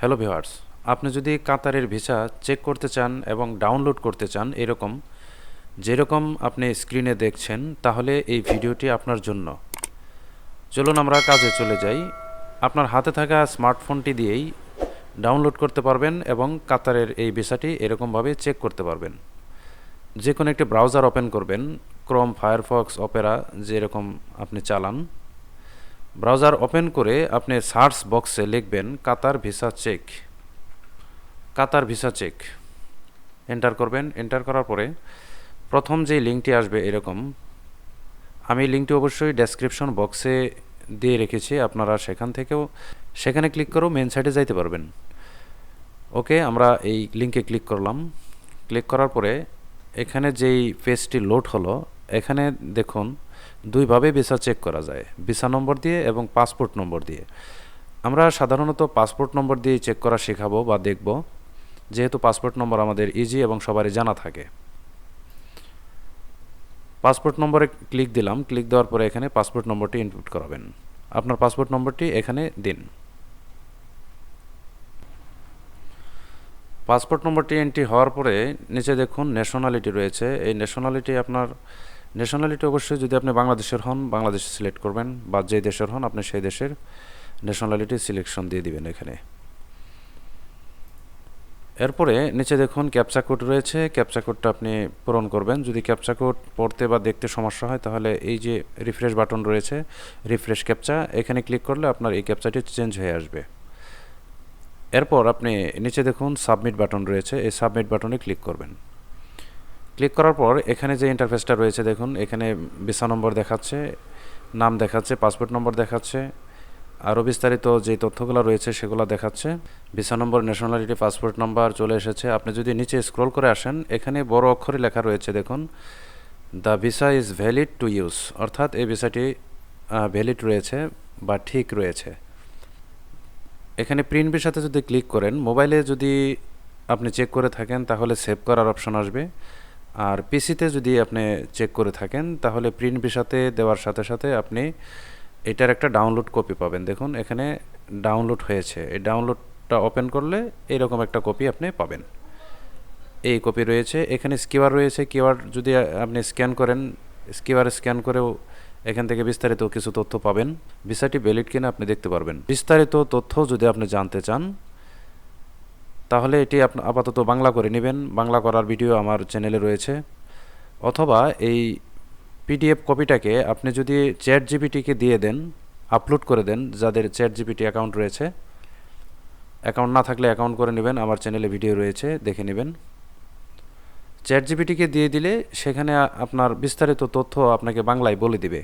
Hello viewers, আপনি যদি কাতারের ভিসা চেক করতে চান এবং ডাউনলোড করতে চান এরকম, যেরকম আপনি স্ক্রিনে দেখছেন, তাহলে এই ভিডিওটি আপনার জন্য। চলুন আমরা কাজে চলে যাই। আপনার হাতে থাকা স্মার্টফোনটি দিয়েই ডাউনলোড করতে পারবেন এবং কাতারের এই ভিসাটি এরকমভাবে চেক করতে পারবেন। যে কোনো একটি ব্রাউজার ওপেন করবেন, ক্রোম, ফায়ারফক্স, অপেরা যেরকম আপনি চালান। ব্রাউজার ওপেন করে আপনি সার্চ বক্সে লিখবেন Qatar visa check. Qatar visa check. Enter করবেন। এন্টার করার পরে প্রথম যে লিঙ্কটি আসবে এরকম। আমি লিঙ্কটি অবশ্যই ডেসক্রিপশন বক্সে দিয়ে রেখেছি, আপনারা সেখান থেকেও সেখানে ক্লিক করেও মেন সাইটে যাইতে পারবেন। ওকে, আমরা এই লিঙ্কে ক্লিক করলাম। ক্লিক করার পরে এখানে যেই পেজটি লোড হলো এখানে দেখুন, দুইভাবে ভিসা চেক করা যায়, ভিসা নম্বর দিয়ে এবং পাসপোর্ট নম্বর দিয়ে। আমরা সাধারণত পাসপোর্ট নম্বর দিয়ে চেক করা শেখাবো বা দেখব, যেহেতু পাসপোর্ট নম্বর আমাদের ইজি এবং সবারই জানা থাকে। পাসপোর্ট নম্বরে ক্লিক দিলাম, ক্লিক দেওয়ার পরে এখানে পাসপোর্ট নম্বরটি ইনপুট করাবেন। আপনার পাসপোর্ট নম্বরটি এখানে দিন। পাসপোর্ট নম্বরটি এন্ট্রি হওয়ার পরে নিচে দেখুন ন্যাশনালিটি রয়েছে। এই ন্যাশনালিটি আপনার ন্যাশনালিটি অবশ্যই যদি আপনি বাংলাদেশের হন, বাংলাদেশ সিলেক্ট করবেন বা যে দেশের হন, আপনি সেই দেশের ন্যাশনালিটি সিলেকশন দিয়ে দিবেন এখানে। এরপরে নিচে দেখুন ক্যাপচা কোড রয়েছে। ক্যাপচা কোডটা আপনি পূরণ করবেন। যদি ক্যাপচা কোড পড়তে বা দেখতে সমস্যা হয়, তাহলে এই যে রিফ্রেশ বাটন রয়েছে রিফ্রেশ ক্যাপচা এখানে ক্লিক করলে আপনার এই ক্যাপচাটি চেঞ্জ হয়ে আসবে। এরপর আপনি নিচে দেখুন সাবমিট বাটন রয়েছে। এই সাবমিট বাটনে ক্লিক করবেন। ক্লিক করার পর এখানে যে ইন্টারফেসটা রয়েছে, দেখুন, এখানে ভিসা নম্বর দেখাচ্ছে, নাম দেখাচ্ছে, পাসপোর্ট নম্বর দেখাচ্ছে, আরও বিস্তারিত যে তথ্যগুলো রয়েছে সেগুলো দেখাচ্ছে। Visa number nationality passport number চলে এসেছে। আপনি যদি নিচে স্ক্রল করে আসেন, এখানে বড় অক্ষরে লেখা রয়েছে, দেখুন the visa is valid to use অর্থাৎ এই ভিসাটি ভ্যালিড রয়েছে বা ঠিক রয়েছে। এখানে প্রিন্ট ভিসাতে যদি ক্লিক করেন, মোবাইলে যদি আপনি চেক করে থাকেন, তাহলে সেভ করার অপশন আসবে। আর পিসিতে যদি আপনি চেক করে থাকেন, তাহলে প্রিন্ট ভিসাতে দেওয়ার সাথে সাথে আপনি এটার একটা ডাউনলোড কপি পাবেন। দেখুন, এখানে ডাউনলোড হয়েছে। এই ডাউনলোডটা ওপেন করলে এরকম একটা কপি আপনি পাবেন। এই কপি রয়েছে। এখানে স্কিওয়ার রয়েছে। কিওয়ার যদি আপনি স্ক্যান করেন স্কিওয়ার স্ক্যান করেও এখান থেকে বিস্তারিত কিছু তথ্য পাবেন। ভিসাটি ভ্যালিড কিনা আপনি দেখতে পারবেন। বিস্তারিত তথ্য যদি আপনি জানতে চান তাহলে এটি আপাতত বাংলা করে নেবেন। বাংলা করার ভিডিও আমার চ্যানেলে রয়েছে। অথবা এই পিডিএফ কপিটাকে আপনি যদি চ্যাট জিপিটিকে দিয়ে দেন, আপলোড করে দেন, যাদের চ্যাট জিপিটি অ্যাকাউন্ট রয়েছে, অ্যাকাউন্ট না থাকলে অ্যাকাউন্ট করে নেবেন, আমার চ্যানেলে ভিডিও রয়েছে, দেখে নেবেন। চ্যাট জিপিটিকে দিয়ে দিলে সেখানে আপনার বিস্তারিত তথ্য আপনাকে বাংলায় বলে দিবে।